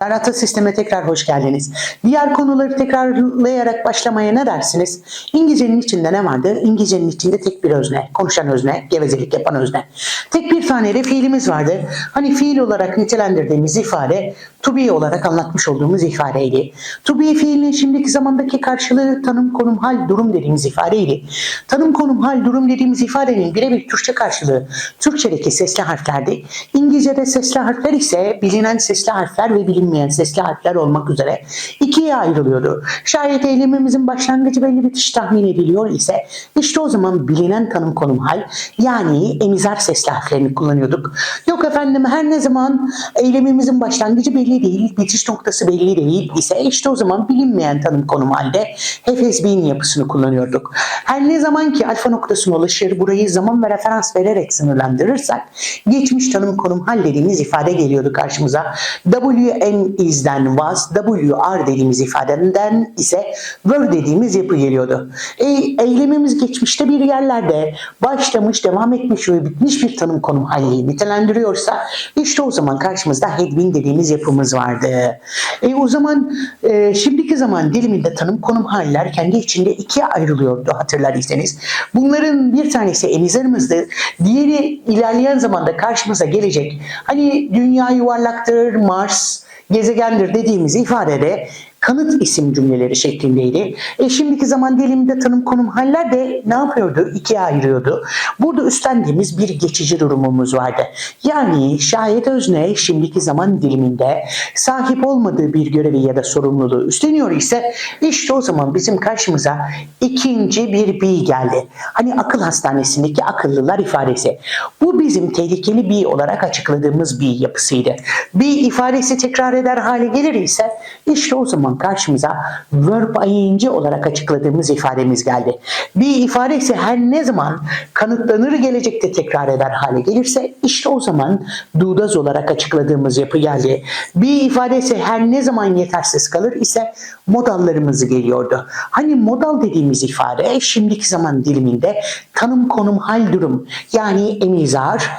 Ata sisteme tekrar hoş geldiniz. Diğer konuları tekrarlayarak başlamaya ne dersiniz? İngilizcenin içinde ne vardı? İngilizcenin içinde tek bir özne, konuşan özne, gevezelik yapan özne. Tek bir tane de fiilimiz vardı. Hani fiil olarak nitelendirdiğimiz ifade to be olarak anlatmış olduğumuz ifadeydi. To be fiilinin şimdiki zamandaki karşılığı tanım, konum, hal, durum dediğimiz ifadeydi. Tanım, konum, hal, durum dediğimiz ifadenin birebir Türkçe karşılığı Türkçedeki sesli harflerdi. İngilizce'de sesli harfler ise bilinen sesli harfler ve bilinmeyen sesli harfler olmak üzere ikiye ayrılıyordu. Şayet eylemimizin başlangıcı belli bitiş tahmin ediliyor ise işte o zaman bilinen tanım konum hal yani emizar sesli harflerini kullanıyorduk. Yok efendim her ne zaman eylemimizin başlangıcı belli değil, bitiş noktası belli değil ise işte o zaman bilinmeyen tanım konum halde hefes bin yapısını kullanıyorduk. Her ne zaman ki alfa noktasına ulaşır burayı zaman ve referans vererek sınırlandırırsak geçmiş tanım konum hal dediğimiz ifade geliyordu karşımıza. WN is'den was, WR dediğimiz ifadeden ise were dediğimiz yapı geliyordu. E, eylemimiz geçmişte bir yerlerde başlamış, devam etmiş ve bitmiş bir tanım konum halini nitelendiriyorsa işte o zaman karşımızda been dediğimiz yapımız vardı. E, o zaman e, şimdiki zaman diliminde tanım konum haller kendi içinde ikiye ayrılıyordu hatırlarsanız. Bunların bir tanesi emizarımızdı. Diğeri ilerleyen zamanda karşımıza gelecek. Hani dünya yuvarlaktır, Mars gezegendir dediğimiz ifadede kanıt isim cümleleri şeklindeydi. E şimdiki zaman diliminde tanım konum haller de ne yapıyordu? İkiye ayırıyordu. Burada üstlendiğimiz bir geçici durumumuz vardı. Yani şayet özne şimdiki zaman diliminde sahip olmadığı bir görevi ya da sorumluluğu üstleniyor ise işte o zaman bizim karşımıza ikinci bir bi geldi. Hani akıl hastanesindeki akıllılar ifadesi. Bu bizim tehlikeli bi olarak açıkladığımız bir yapısıydı. Bi ifadesi tekrar eder hale gelir ise işte o zaman karşımıza verb ayıncı olarak açıkladığımız ifademiz geldi. Bir ifade ise her ne zaman kanıtlanır gelecekte tekrar eder hale gelirse işte o zaman dudaz olarak açıkladığımız yapı geldi. Bir ifade ise her ne zaman yetersiz kalır ise modallarımız geliyordu. Hani modal dediğimiz ifade şimdiki zaman diliminde tanım konum hal durum yani emizar,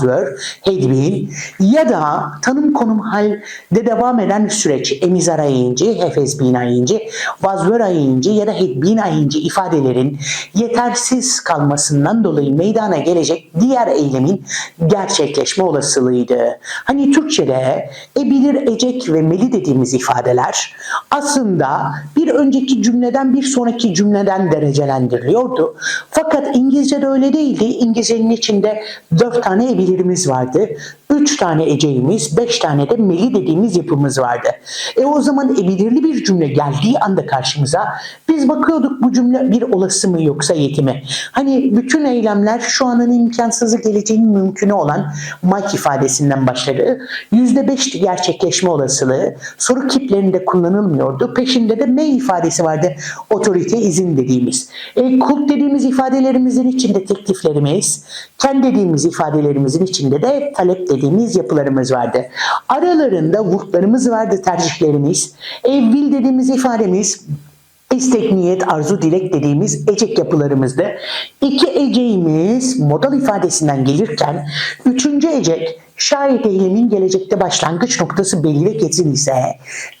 were, had been ya da tanım konum halde devam eden süreç emizar have has been ayıncı, was were ayıncı ya da had been ayıncı ifadelerin yetersiz kalmasından dolayı meydana gelecek diğer eylemin gerçekleşme olasılığıydı. Hani Türkçe'de e bilir, ecek ve meli dediğimiz ifadeler aslında bir önceki cümleden bir sonraki cümleden derecelendiriliyordu. Fakat İngilizce'de öyle değildi. İngilizcenin içinde dört tane e bilirimiz vardı. Üç tane eceğimiz, beş tane de meli dediğimiz yapımız vardı. E o zaman e belirli bir cümle geldiği anda karşımıza biz bakıyorduk bu cümle bir olası mı yoksa yetimi. Hani bütün eylemler şu anın imkansızı geleceğin mümkünü olan Mike ifadesinden başladı. Yüzde beş gerçekleşme olasılığı soru kiplerinde kullanılmıyordu. Peşinde de may ifadesi vardı. Otorite izin dediğimiz. E, kulp dediğimiz ifadelerimizin içinde tekliflerimiz, ken dediğimiz ifadelerimizin içinde de talep dediğimiz yapılarımız vardı. Aralarında vurtlarımız vardı tercihlerimiz. E, will dediğimiz ifademiz İstek, niyet, arzu, dilek dediğimiz ecek yapılarımızda iki eceğimiz modal ifadesinden gelirken üçüncü ecek şayet eylemin gelecekte başlangıç noktası belli ve kesin ise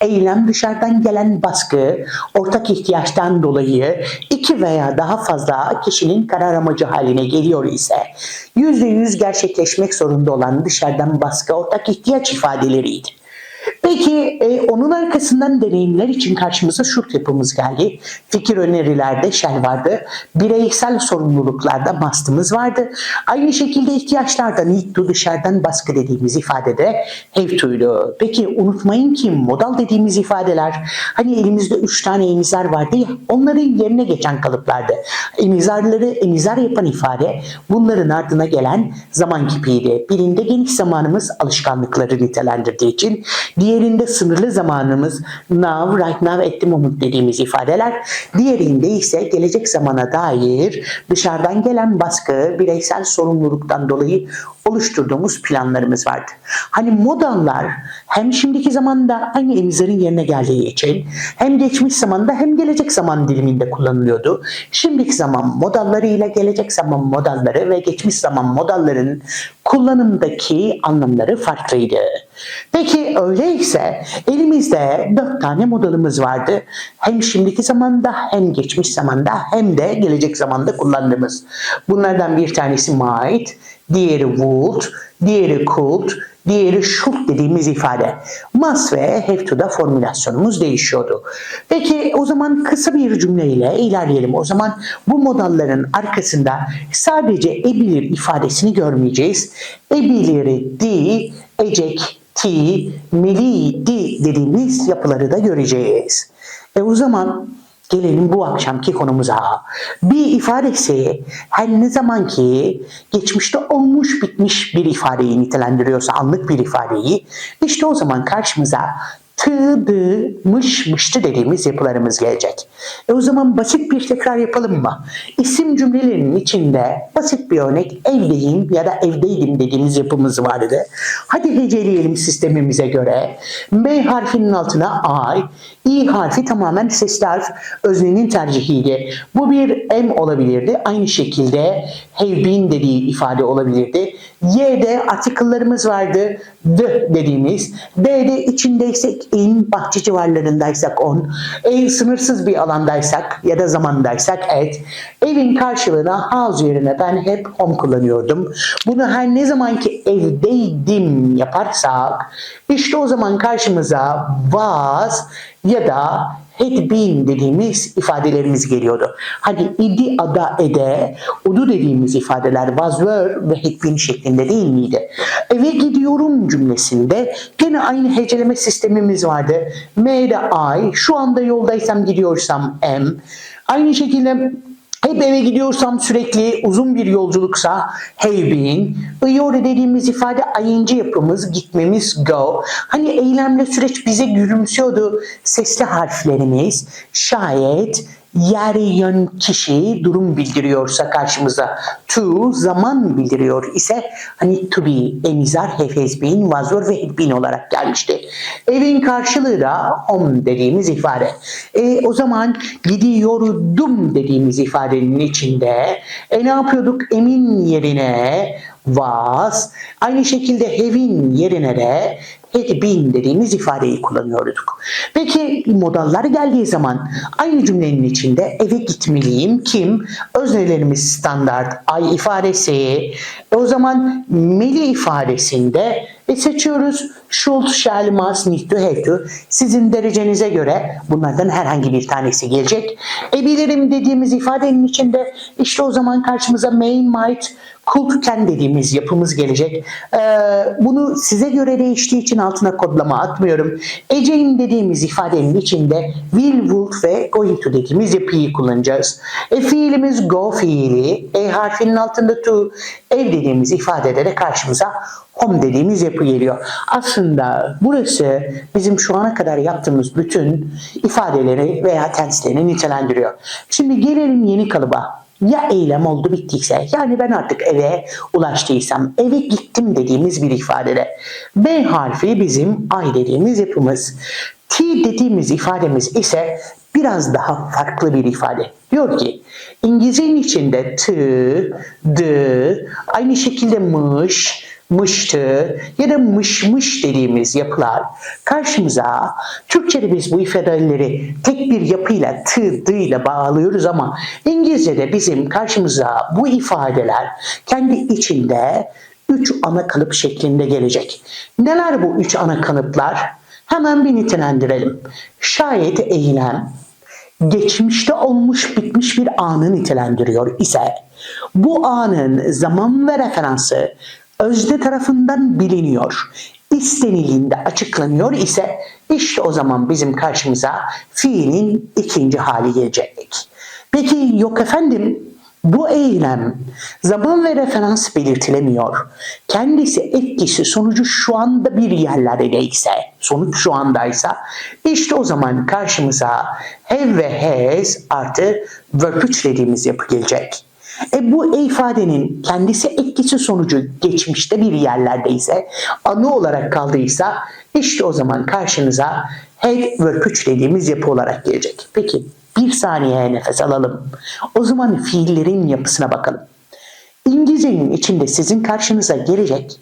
eylem dışarıdan gelen baskı ortak ihtiyaçtan dolayı iki veya daha fazla kişinin karar amacı haline geliyor ise yüzde yüz gerçekleşmek zorunda olan dışarıdan baskı ortak ihtiyaç ifadeleriydi. Peki e, onun arkasından deneyimler için karşımıza şurt yapımız geldi. Fikir önerilerde shall vardı. Bireysel sorumluluklarda must'ımız vardı. Aynı şekilde ihtiyaçlarda need to dışarıdan baskı dediğimiz ifadede have to'ydu. Peki unutmayın ki modal dediğimiz ifadeler hani elimizde üç tane emizar vardı ya onların yerine geçen kalıplardı. Emizarları emizar yapan ifade bunların ardına gelen zaman kipiydi. Birinde geniş zamanımız alışkanlıkları nitelendirdiği için Diğerinde sınırlı zamanımız now, right now, at the moment dediğimiz ifadeler. Diğerinde ise gelecek zamana dair dışarıdan gelen baskı, bireysel sorumluluktan dolayı oluşturduğumuz planlarımız vardı. Hani modallar hem şimdiki zamanda aynı emizlerin yerine geldiği için hem geçmiş zamanda hem gelecek zaman diliminde kullanılıyordu. Şimdiki zaman modalları ile gelecek zaman modalları ve geçmiş zaman modallarının kullanımdaki anlamları farklıydı. Peki öyleyse elimizde dört tane modelimiz vardı. Hem şimdiki zamanda hem geçmiş zamanda hem de gelecek zamanda kullandığımız. Bunlardan bir tanesi might, diğeri would, diğeri could, diğeri should dediğimiz ifade. Must ve have to'da formülasyonumuz değişiyordu. Peki o zaman kısa bir cümleyle ilerleyelim. O zaman bu modellerin arkasında sadece ebilir ifadesini görmeyeceğiz. Ebiliri di, ecek, ti, meli, di dediğimiz yapıları da göreceğiz. E o zaman Gelelim bu akşamki konumuza. Bir ifadesi her ne zaman ki geçmişte olmuş bitmiş bir ifadeyi nitelendiriyorsa anlık bir ifadeyi işte o zaman karşımıza mış, mıştı dediğimiz yapılarımız gelecek. E o zaman basit bir tekrar yapalım mı? İsim cümlelerinin içinde basit bir örnek evdeyim ya da evdeydim dediğimiz yapımız vardı. Hadi heceleyelim sistemimize göre. M harfinin altına I, İ harfi tamamen sesli harf öznenin tercihiydi. Bu bir M olabilirdi. Aynı şekilde have been dediği ifade olabilirdi. Y'de article'larımız vardı. The dediğimiz. B'de içindeysek in, bahçe civarlarındaysak on. E, sınırsız bir alandaysak ya da zamandaysak at. Evin karşılığına house yerine ben hep home kullanıyordum. Bunu her ne zaman ki evdeydim yaparsak işte o zaman karşımıza was ya da been dediğimiz ifadelerimiz geliyordu. Hani idi, ada, ede, udu dediğimiz ifadeler was, were ve had şeklinde değil miydi? Eve gidiyorum cümlesinde gene aynı heceleme sistemimiz vardı. M'de I, şu anda yoldaysam gidiyorsam am. Aynı şekilde hep eve gidiyorsam sürekli uzun bir yolculuksa have been. Iore dediğimiz ifade ing yapımız, gitmemiz go. Hani eylemle süreç bize gülümsüyordu. Sesli harflerimiz şayet yer yön kişi durum bildiriyorsa karşımıza to zaman bildiriyor ise hani to be emizar been was were ve been olarak gelmişti. Evin karşılığı da home dediğimiz ifade. E, o zaman gidiyordum dediğimiz ifadenin içinde e, ne yapıyorduk? Emin yerine was aynı şekilde have'in yerine de been dediğimiz ifadeyi kullanıyorduk. Peki modallar geldiği zaman aynı cümlenin içinde eve gitmeliyim kim? Öznelerimiz standart ay ifadesi. E o zaman meli ifadesinde e seçiyoruz need to, have to. Sizin derecenize göre bunlardan herhangi bir tanesi gelecek. E bilirim dediğimiz ifadenin içinde işte o zaman karşımıza may, might, could, can dediğimiz yapımız gelecek. Ee, bunu size göre değiştiği için altına kodlama atmıyorum. Eceğin dediğimiz ifadenin içinde will, would ve going to dediğimiz yapıyı kullanacağız. E fiilimiz go fiili. E harfinin altında to. Ev dediğimiz ifadede de karşımıza home dediğimiz yapı geliyor. Aslında burası bizim şu ana kadar yaptığımız bütün ifadeleri veya tensleri nitelendiriyor. Şimdi gelelim yeni kalıba. Ya eylem oldu bittiyse yani ben artık eve ulaştıysam eve gittim dediğimiz bir ifadede. B harfi bizim I dediğimiz yapımız. T dediğimiz ifademiz ise biraz daha farklı bir ifade. Diyor ki İngilizcenin içinde t, d, aynı şekilde mış, mıştı ya da mışmış dediğimiz yapılar karşımıza Türkçe'de biz bu ifadeleri tek bir yapıyla tı, dı ile bağlıyoruz ama İngilizce'de bizim karşımıza bu ifadeler kendi içinde üç ana kalıp şeklinde gelecek. Neler bu üç ana kalıplar? Hemen bir nitelendirelim. Şayet eylem geçmişte olmuş bitmiş bir anı nitelendiriyor ise bu anın zaman ve referansı özne tarafından biliniyor. İstenildiğinde açıklanıyor ise işte o zaman bizim karşımıza fiilin ikinci hali gelecek. Peki yok efendim bu eylem zaman ve referans belirtilemiyor. Kendisi etkisi sonucu şu anda bir yerlerdeyse, sonuç şu andaysa işte o zaman karşımıza have ve has artı verb 3 dediğimiz yapı gelecek. E bu ifadenin kendisi etkisi sonucu geçmişte bir yerlerdeyse, anı olarak kaldıysa işte o zaman karşınıza have verb 3 dediğimiz yapı olarak gelecek. Peki bir saniye nefes alalım. O zaman fiillerin yapısına bakalım. İngilizcenin içinde sizin karşınıza gelecek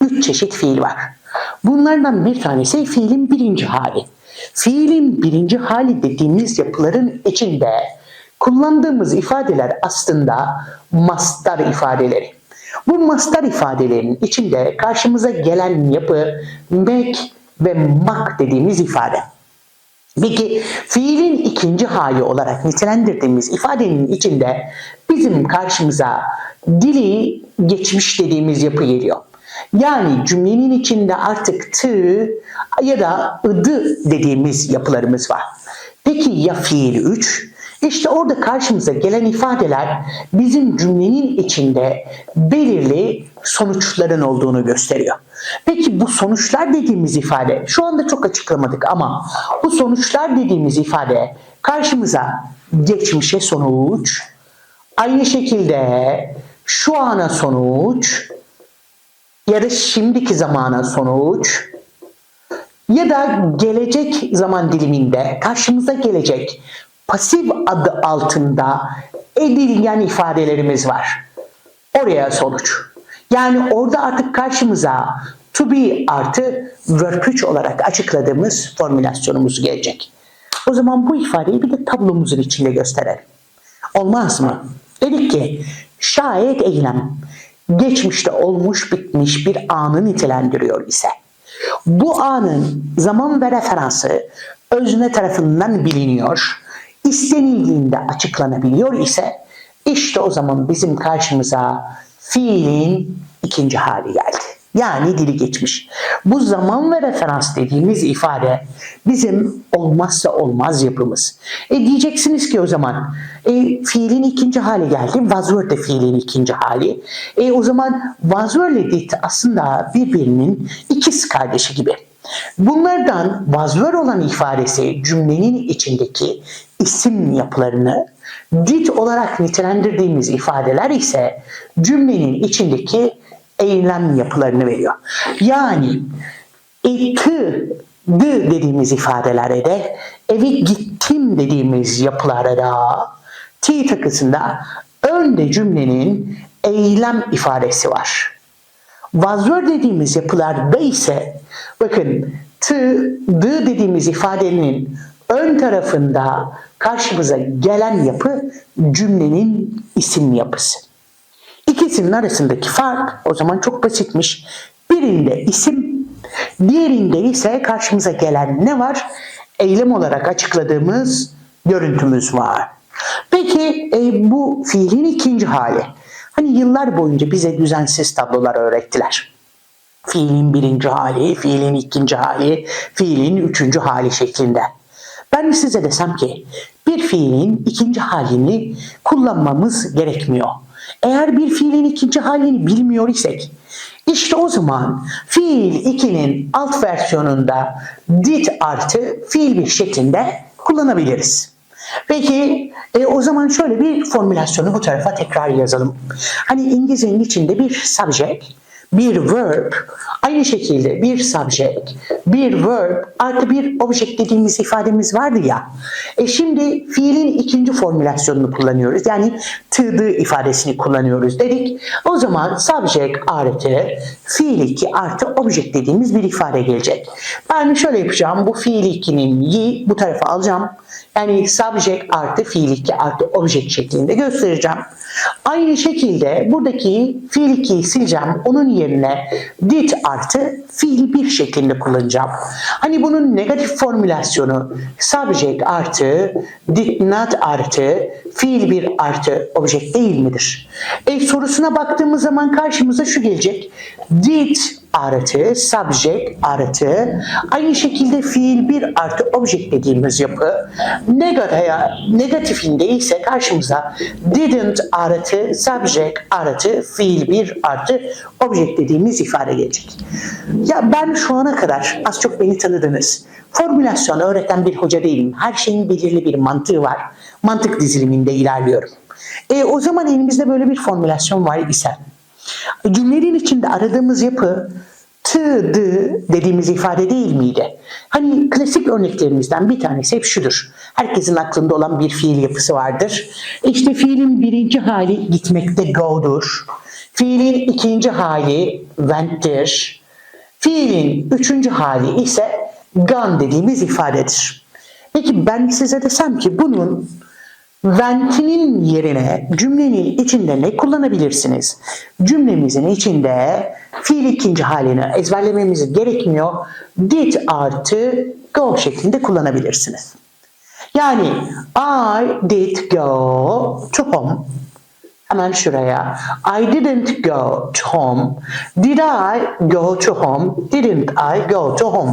üç çeşit fiil var. Bunlardan bir tanesi fiilin birinci hali. Fiilin birinci hali dediğimiz yapıların içinde kullandığımız ifadeler aslında mastar ifadeleri. Bu mastar ifadelerin içinde karşımıza gelen yapı make ve mak dediğimiz ifade. Peki fiilin ikinci hali olarak nitelendirdiğimiz ifadenin içinde bizim karşımıza dili geçmiş dediğimiz yapı geliyor. Yani cümlenin içinde artık tı ya da ıdı dediğimiz yapılarımız var. Peki ya fiil 3? İşte orada karşımıza gelen ifadeler bizim cümlenin içinde belirli sonuçların olduğunu gösteriyor. Peki bu sonuçlar dediğimiz ifade şu anda çok açıklamadık ama bu sonuçlar dediğimiz ifade karşımıza geçmişe sonuç, aynı şekilde şu ana sonuç ya da şimdiki zamana sonuç ya da gelecek zaman diliminde karşımıza gelecek pasif adı altında edilgen ifadelerimiz var. Oraya sonuç. Yani orada artık karşımıza to be artı verb 3 olarak açıkladığımız formülasyonumuz gelecek. O zaman bu ifadeyi bir de tablomuzun içinde gösterelim. Olmaz mı? Dedik ki şayet eylem geçmişte olmuş bitmiş bir anı nitelendiriyor ise bu anın zaman ve referansı özne tarafından biliniyor, istenildiğinde açıklanabiliyor ise işte o zaman bizim karşımıza fiilin ikinci hali geldi. Yani dili geçmiş. Bu zaman ve referans dediğimiz ifade bizim olmazsa olmaz yapımız. E diyeceksiniz ki o zaman e, fiilin ikinci hali geldi. Were de fiilin ikinci hali. E o zaman ile did aslında birbirinin ikiz kardeşi gibi. Bunlardan were olan ifadesi cümlenin içindeki isim yapılarını did olarak nitelendirdiğimiz ifadeler ise cümlenin içindeki eylem yapılarını veriyor. Yani eti dı dediğimiz ifadelere de evi gittim dediğimiz yapılara da T takısında önde cümlenin eylem ifadesi var. Vazör dediğimiz yapılarda ise bakın tı, dı dediğimiz ifadenin ön tarafında karşımıza gelen yapı cümlenin isim yapısı. İkisinin arasındaki fark o zaman çok basitmiş. Birinde isim, diğerinde ise karşımıza gelen ne var? Eylem olarak açıkladığımız görüntümüz var. Peki e, bu fiilin ikinci hali. Hani yıllar boyunca bize düzensiz tablolar öğrettiler. Fiilin birinci hali, fiilin ikinci hali, fiilin üçüncü hali şeklinde. Ben size desem ki bir fiilin ikinci halini kullanmamız gerekmiyor. Eğer bir fiilin ikinci halini bilmiyor isek işte o zaman fiil 2'nin alt versiyonunda did artı fiil bir şeklinde kullanabiliriz. Peki e, o zaman şöyle bir formülasyonu bu tarafa tekrar yazalım. Hani İngilizcenin içinde bir subject, bir verb, aynı şekilde bir subject, bir verb artı bir object dediğimiz ifademiz vardı ya. E şimdi fiilin ikinci formülasyonunu kullanıyoruz. Yani to ifadesini kullanıyoruz dedik. O zaman subject artı fiil 2 artı object dediğimiz bir ifade gelecek. Ben şöyle yapacağım. Bu fiil 2'nin yi bu tarafa alacağım. Yani subject artı fiil 2 artı object şeklinde göstereceğim. Aynı şekilde buradaki fiil 2'yi sileceğim. Onun yerine did artı fiil 1 şeklinde kullanacağım. Hani bunun negatif formülasyonu subject artı did not artı fiil 1 artı object değil midir? E, sorusuna baktığımız zaman karşımıza şu gelecek. Did artı subject artı aynı şekilde fiil bir artı object dediğimiz yapı negatif, negatifinde ise karşımıza didn't artı subject artı fiil bir artı object dediğimiz ifade gelecek. Ya ben şu ana kadar az çok beni tanıdınız. Formülasyon öğreten bir hoca değilim. Her şeyin belirli bir mantığı var. Mantık diziliminde ilerliyorum. E, o zaman elimizde böyle bir formülasyon var ise Cümlenin içinde aradığımız yapı tı, dı dediğimiz ifade değil miydi? Hani klasik örneklerimizden bir tanesi hep şudur. Herkesin aklında olan bir fiil yapısı vardır. İşte fiilin birinci hali gitmekte go'dur. Fiilin ikinci hali went'tir. Fiilin üçüncü hali ise gone dediğimiz ifadedir. Peki ben size desem ki bunun Ventinin yerine cümlenin içinde ne kullanabilirsiniz? Cümlemizin içinde fiil ikinci halini ezberlememiz gerekmiyor. Did artı go şeklinde kullanabilirsiniz. Yani I did go to home. Hemen şuraya. I didn't go to home. Did I go to home? Didn't I go to home?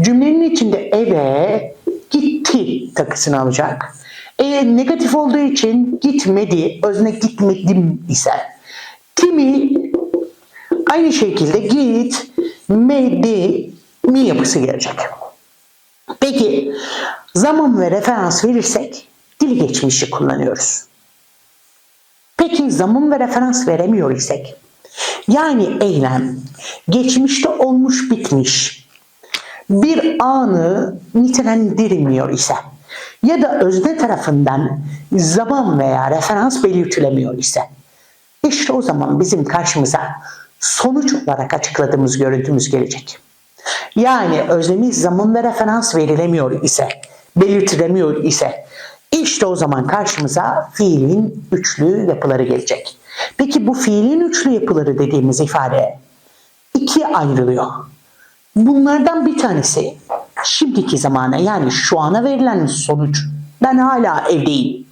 Cümlenin içinde eve gitti takısını alacak. E, negatif olduğu için gitmedi, özne gitmedim ise. Kimi aynı şekilde git, medi, mi yapısı gelecek. Peki zaman ve referans verirsek dili geçmişi kullanıyoruz. Peki zaman ve referans veremiyor isek yani eylem geçmişte olmuş bitmiş bir anı nitelendirmiyor ise ya da özne tarafından zaman veya referans belirtilemiyor ise işte o zaman bizim karşımıza sonuç olarak açıkladığımız görüntümüz gelecek. Yani öznemiz zaman ve referans verilemiyor ise, belirtilemiyor ise işte o zaman karşımıza fiilin üçlü yapıları gelecek. Peki bu fiilin üçlü yapıları dediğimiz ifade ikiye ayrılıyor. Bunlardan bir tanesi şimdiki zamana yani şu ana verilen sonuç. Ben hala evdeyim.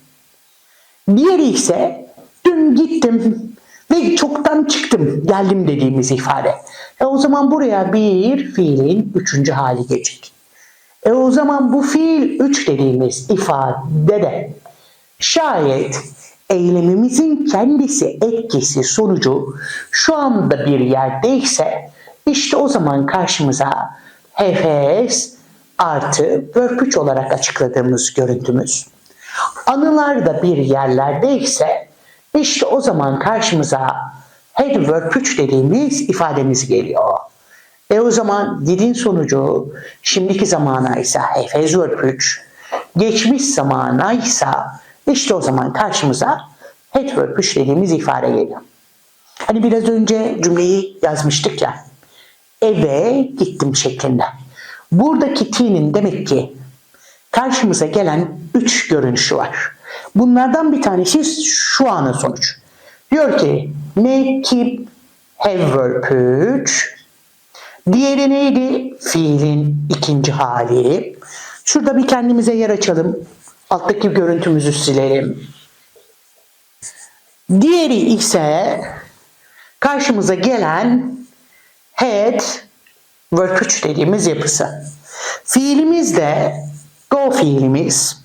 Diğeri ise dün gittim ve çoktan çıktım geldim dediğimiz ifade. E o zaman buraya bir fiilin üçüncü hali gelecek. E o zaman bu fiil üç dediğimiz ifade de şayet eylemimizin kendisi etkisi sonucu şu anda bir yerdeyse işte o zaman karşımıza hefes artı 3 olarak açıkladığımız görüntümüz. Anılar da bir yerlerdeyse işte o zaman karşımıza head verb 3 dediğimiz ifademiz geliyor. E o zaman didin sonucu şimdiki zamana ise hefez verb 3, geçmiş zamana ise işte o zaman karşımıza head verb 3 dediğimiz ifade geliyor. Hani biraz önce cümleyi yazmıştık ya. Eve gittim şeklinde. Buradaki t'nin demek ki karşımıza gelen üç görünüşü var. Bunlardan bir tanesi şu anın sonuç. Diyor ki make, have verb 3. Diğeri neydi? Fiilin ikinci hali. Şurada bir kendimize yer açalım. Alttaki görüntümüzü silelim. Diğeri ise karşımıza gelen had verb 3 dediğimiz yapısı. Fiilimiz de go fiilimiz.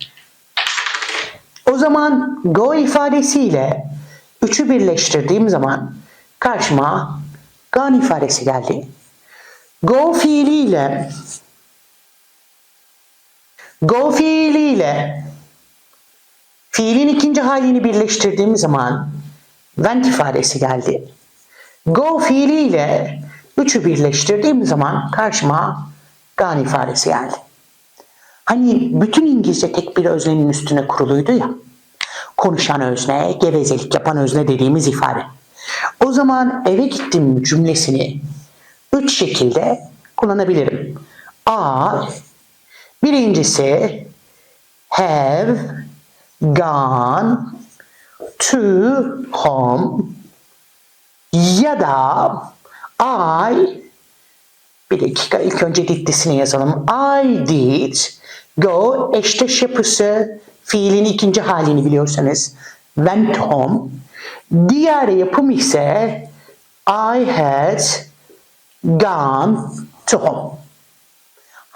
O zaman go ifadesiyle üçü birleştirdiğim zaman karşıma gone ifadesi geldi. Go fiiliyle go fiiliyle fiilin ikinci halini birleştirdiğim zaman went ifadesi geldi. Go fiiliyle üçü birleştirdiğim zaman karşıma gone ifadesi geldi. Hani bütün İngilizce tek bir öznenin üstüne kuruluydu ya. Konuşan özne, gevezelik yapan özne dediğimiz ifade. O zaman eve gittim cümlesini üç şekilde kullanabilirim. A, birincisi have gone to home ya da I bir dakika ilk önce did'lisini yazalım. I did go eşdeş yapısı fiilin ikinci halini biliyorsanız went home. Diğer yapım ise I had gone to home.